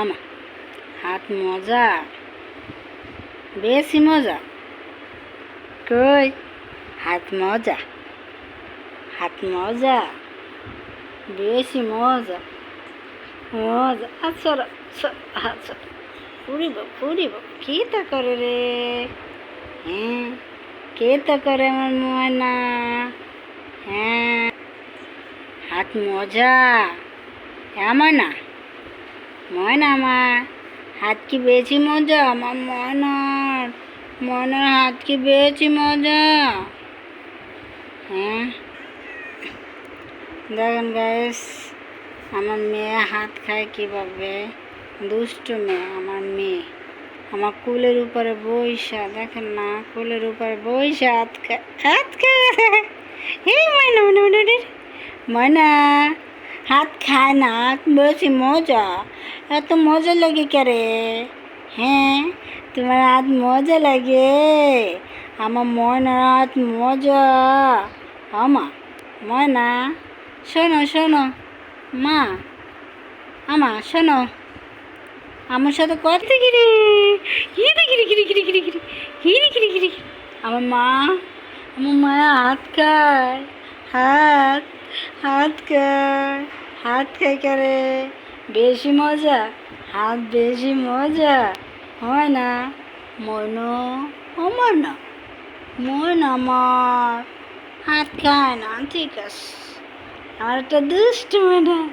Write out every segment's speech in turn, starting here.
আমা, হাত মজা, বেশি মজা। কই? হাত মজা হাত মজা, বেশি মজা। মজা। আচ্ছা আচ্ছা উড়িব উড়িব কি তা করে রে? হ্যাঁ কে তা করে আমার ময়না? হ্যাঁ হাত মজা আমার না। ময়না আমার হাত কি বেশি মজা? আমার ময়নার ময়নার হাত কি বেশি মজা? হ্যাঁ? দেখেন গাইস আমার মেয়ে হাত খায় কীভাবে? দুষ্টু মেয়ে আমার মেয়ে। আমার কুলের উপরে বইসা, দেখেন না, কুলের উপরে বইসা হাত খায় হাত খায় হে ময়না ময়না ময়না। হাত খায় না, বেশি মজা। এত মজা লাগে কারে? হ্যাঁ তোমার হাত মজা লাগে। আমার ময়নার হাত মজা। আমা, ময়না, শোনো শোনো। মা, আমা, শোনো। আমার সাথে কত গিরি হিরি গিরি গিরি গিরি গিরি গিরি হিরি গিরি গিরি আমার মা, আমার মায়ের হাত খায়, হাত হাত খায় হাত খাই করে বেশি মজা, হাত বেশি মজা। হয় না মন আমার না, মন আমার। হাত খায় না, ঠিক আছে। আর একটা দুষ্ট মেয়েটা।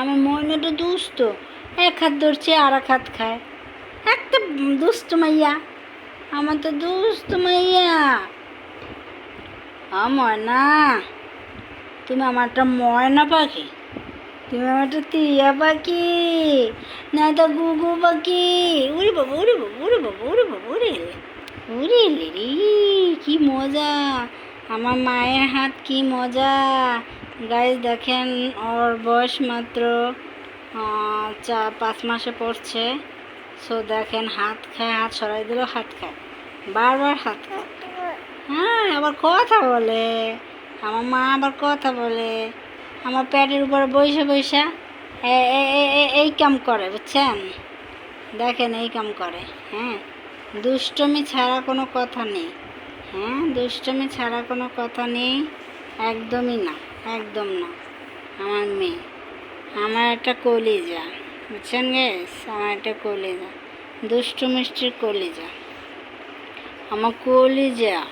আমার ময়নাটা দুষ্ট। এক হাত ধরছে আর এক হাত খায়। একটা দুষ্ট মাইয়া। আমার তো দুষ্ট মাইয়া। আমার না তুমি আমার একটা ময়না পাখি। তুমি আমার একটা টিয়া পাখি। না তো গুগু পাখি। উড়ে বাবু উড়ে বাবু উড়ে বাবু উড়ে বাবু, উড়ে এলে। উড়ে এলে রে, কি মজা। আমার মায়ের হাত কি মজা। গাইজ দেখেন, ওর বয়স মাত্র চা পাঁচ মাসে পড়ছে। সো দেখেন, হাত খায়, হাত সরাই দিল, হাত খায়। বারবার হাত খায়। হ্যাঁ আবার কথা বলে। আমার মা আবার কথা বলে। আমার প্যাটের উপরে এ- এ- এই কাম করে, বুঝছেন? দেখেন, এই কাম করে হ্যাঁ? দুষ্টমি ছাড়া কোনো কথা নেই। হ্যাঁ দুষ্টমি ছাড়া কোনো কথা নেই। একদমই না, একদম না। আমার মেয়ে, আমার একটা কলিজা। বুঝছেন গেস আমার একটা কলিজা, দুষ্টু মিষ্টির কলিজা। আমার কলিজা?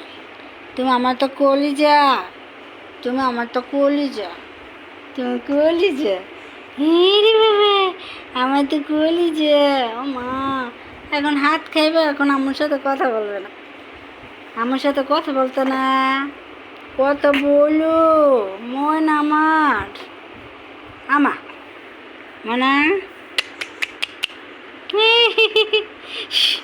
তুমি আমার তো কলিজা? তুমি আমার তো কলিজা? তুমি কলিজা? হিরি বাবা, আমার তো কলিজা। ও মা, এখন হাত খাইবে, এখন আমার সাথে কথা বলবে না। আমার সাথে কথা বলতো না। কথা বলো, মন আমার। আমা, মনা। Shh.